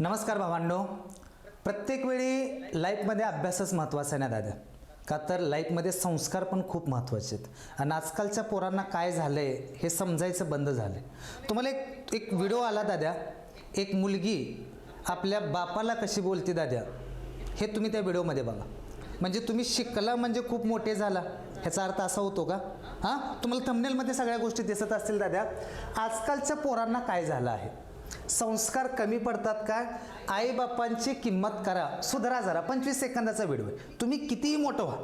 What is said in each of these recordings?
नमस्कार भावांनो. प्रत्येक वेळी लाईफमध्ये अभ्यासच महत्त्वाचा आहे ना दादा? का तर लाईफमध्ये संस्कार पण खूप महत्त्वाचे आहेत. आणि आजकालच्या पोरांना काय झालं आहे हे समजायचं बंद झालं आहे तुम्हाला एक एक व्हिडिओ आला दाद्या एक मुलगी आपल्या बापाला कशी बोलते दाद्या हे तुम्ही त्या व्हिडिओमध्ये बघा. म्हणजे तुम्ही शिकला म्हणजे खूप मोठे झाला. ह्याचा अर्थ असा होतो का? हां? तुम्हाला थंबनेलमध्ये सगळ्या गोष्टी दिसत असतील दाद्या आजकालच्या पोरांना काय झालं आहे? संस्कार कमी पडतात का? आईबापांची किंमत करा. सुधरा जरा. पंचवीस सेकंदाचा व्हिडिओ आहे तुम्ही कितीही मोठं व्हा.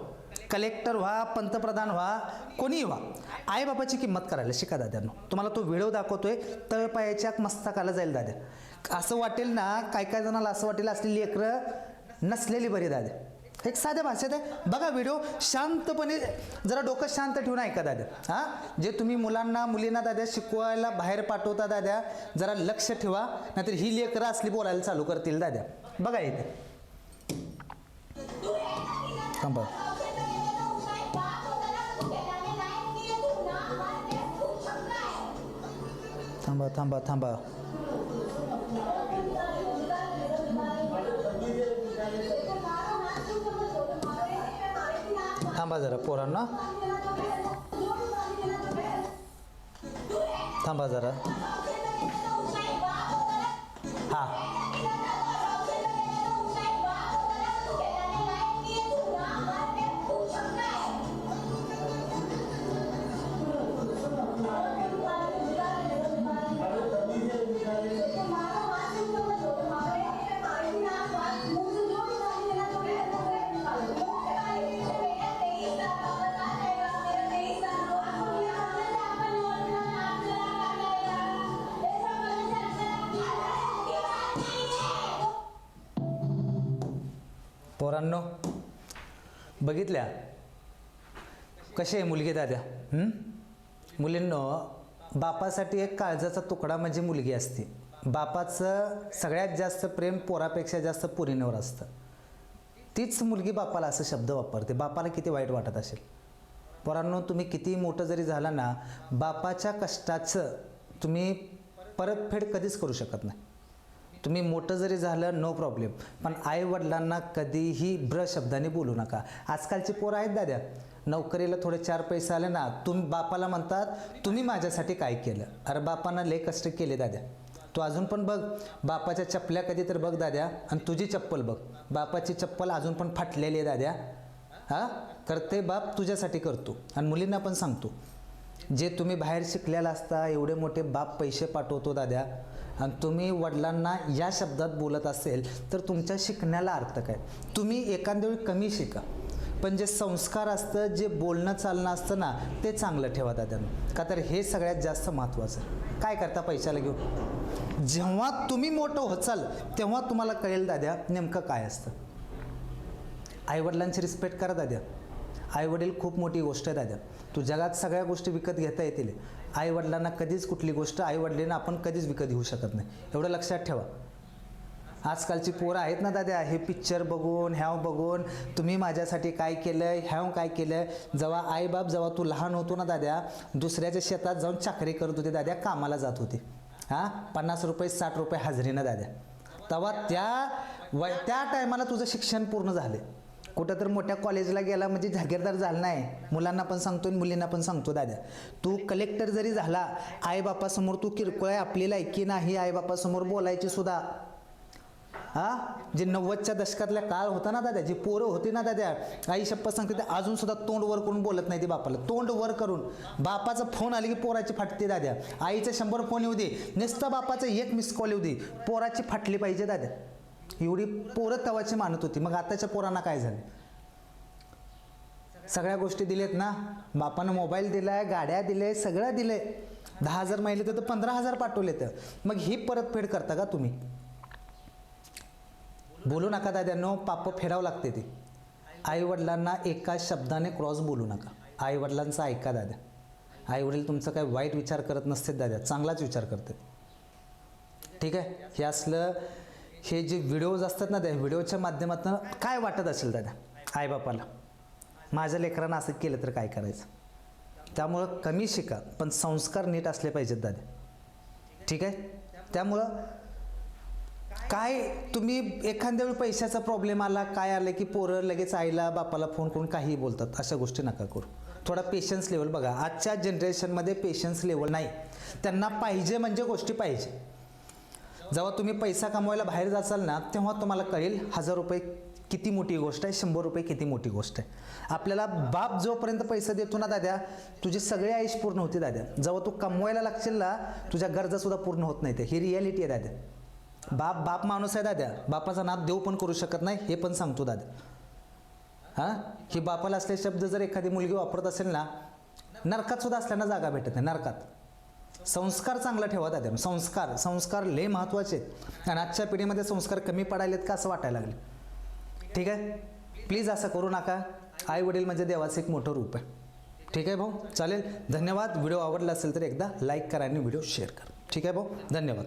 कलेक्टर व्हा पंतप्रधान व्हा कोणीही व्हा. आईबापाची किंमत करायला शिका दाद्यांनो. तुम्हाला तो व्हिडिओ दाखवतोय. तळपायाच्या मस्तकाला जाईल दाद्या. असं वाटेल ना काय काय जणाला असं वाटेल असलेली लेकरं नसलेली बरी दाद्या. एक साध्या भाषेत आहे. बघा व्हिडिओ शांतपणे जरा डोकं शांत ठेवून ऐका दादा हां? जे तुम्ही मुलांना मुलींना दाद्या शिकवायला बाहेर पाठवता दाद्या जरा लक्ष ठेवा. नाहीतर ही लेकरं असली बोलायला चालू करतील दाद्या. बघा इथे. थांबा थांबा थांबा थांबा. थांबा जरा पोरांना. थांबा जरा. हां. पोरांनो बघितल्या? कशी आहे मुलगी दाद्या? मुलींनो बापासाठी एक काळजाचा तुकडा म्हणजे मुलगी असते. बापाचं सगळ्यात जास्त प्रेम पोरापेक्षा जास्त पुरीनेवर असतं. तीच मुलगी बापाला असं शब्द वापरते. बापाला किती वाईट वाटत असेल? पोरांनो तुम्ही किती मोठं जरी झाला ना बापाच्या कष्टाचं तुम्ही परतफेड कधीच करू शकत नाही. तुम्ही मोठं जरी झालं नो प्रॉब्लेम पण आईवडिलांना कधीही ब्र शब्दाने बोलू नका. आजकालची पोरं आहेत दाद्या. नोकरीला थोडे चार पैसे आले ना तुम्ही बापाला म्हणतात तुम्ही माझ्यासाठी काय केलं? अरे बापानं लय कष्ट केले दाद्या. तू अजून पण बघ बापाच्या चपल्या कधी तर बघ दाद्या आणि तुझी चप्पल बघ. बापाची चप्पल अजून पण फाटलेली आहे दाद्या. हां? करते बाप तुझ्यासाठी करतो. आणि मुलींना पण सांगतो. जे तुम्ही बाहेर शिकलेला असता एवढे मोठे बाप पैसे पाठवतो दाद्या आणि तुम्ही वडिलांना या शब्दात बोलत असेल तर तुमच्या शिकण्याला अर्थ काय? तुम्ही एखाद्या वेळी कमी शिका पण जे संस्कार असतं जे बोलणं चालणं असतं ना ते चांगलं ठेवा दाद्यानं का तर हे सगळ्यात जास्त महत्त्वाचं काय करता पैशाला घेऊन? जेव्हा तुम्ही मोठं होचाल तेव्हा तुम्हाला कळेल दाद्या नेमकं काय असतं. आईवडिलांची रिस्पेक्ट करा दाद्या. आईवडील खूप मोठी गोष्ट आहे दाद्या तू जगात सगळ्या गोष्टी विकत घेता येतील. आईवडिलांना कधीच कुठली गोष्ट आईवडिलांना आपण कधीच विकत घेऊ शकत नाही. एवढं लक्षात ठेवा. आजकालची पोरं आहेत ना दाद्या हे पिक्चर बघून ह्याव बघून तुम्ही माझ्यासाठी काय केलं ह्याव काय केलं जेव्हा आईबाप जेव्हा तू लहान होतो ना दाद्या दुसऱ्याच्या शेतात जाऊन चाकरी करत होते दाद्या कामाला जात होते. हां? पन्नास रुपये साठ रुपये हजेरीनं दाद्या तेव्हा त्या वय त्या टायमाला तुझं शिक्षण पूर्ण झाले कुठं तर मोठ्या कॉलेजला गेला म्हणजे जागीरदार झाला नाही. मुलांना पण सांगतो आणि मुलींना पण सांगतो दादा. तू कलेक्टर जरी झाला आईबापासमोर तू किरकोळ आहे आपली लायकी नाही आईबापासमोर बोलायची सुद्धा. हा? जे नव्वदच्या दशकातल्या काळ होता ना दादा जी पोरं होती ना दादा आई शप्पा सांगते ते अजून सुद्धा तोंड वर करून बोलत नाही ते बापाला. तोंड वर करून. बापाचा फोन आले की पोराची फाटते दाद्या आईचे शंभर फोन येऊ दे. नुसतं बापाचं एक मिस कॉल येऊ दे. पोराची फाटली पाहिजे दादा. एवढी पोरं तवाची मानत होती. मग आताच्या पोरांना काय झालं? सगळ्या गोष्टी दिल्यात ना? बापानं मोबाईल दिलाय गाड्या दिल्या सगळं आहे दहा हजार महिले तर पंधरा हजार पाठवले तर मग ही परतफेड करता का तुम्ही? बोलू नका दाद्यांनो पाप फेडावं लागते ते. आईवडिलांना एका शब्दाने क्रॉस बोलू नका. आईवडिलांचा ऐका दाद्या. आईवडील तुमचं काय वाईट विचार करत नसते दाद्या. चांगलाच विचार करते ठीक आहे? हे असलं हे जे व्हिडिओज असतात ना त्या व्हिडिओच्या माध्यमातून काय वाटत असेल दादा? आईबापाला. माझ्या लेकरांना असं केलं तर काय करायचं? त्यामुळं कमी शिका पण संस्कार नीट असले पाहिजेत दादा. ठीक आहे? त्यामुळं काय तुम्ही एखाद्या वेळी पैशाचा प्रॉब्लेम आला काय आलं की पोरं लगेच आईला बापाला फोन करून काहीही बोलतात अशा गोष्टी नका करू. थोडा पेशन्स लेवल बघा. आजच्या जनरेशनमध्ये पेशन्स लेवल नाही. त्यांना पाहिजे म्हणजे गोष्टी पाहिजे. जेव्हा तुम्ही पैसा कमवायला बाहेर जाचाल ना तेव्हा तुम्हाला कळेल हजार रुपये किती मोठी गोष्ट आहे शंभर रुपये किती मोठी गोष्ट आहे. आपल्याला बाप जोपर्यंत पैसा देतो ना दाद्या तुझी सगळी आयुष पूर्ण होते दाद्या. जेव्हा तू कमवायला लागशील ना तुझ्या गरजासुद्धा पूर्ण होत नाही ते ही रियालिटी आहे दाद्या. बाप बाप माणूस आहे दाद्या. बापाचा नाद देव पण करू शकत नाही हे पण सांगतो दाद्या. हां? ही बापाला असले शब्द जर एखादी मुलगी वापरत असेल ना नरकातसुद्धा असल्यानं जागा भेटत नाही नरकात. संस्कार चांगला ठेवा दादा. संस्कार संस्कार लय महत्त्वाचे आहेत. आणि आजच्या पिढीमध्ये संस्कार कमी पडायलेत का असं वाटायला लागले. ठीक आहे? प्लीज असं करू नका. आई वडील म्हणजे देवाचं एक मोठं रूप आहे. ठीक आहे भाऊ? चालेल? धन्यवाद. व्हिडिओ आवडला असेल तर एकदा लाईक करा आणि व्हिडिओ शेअर करा. ठीक आहे भाऊ? धन्यवाद.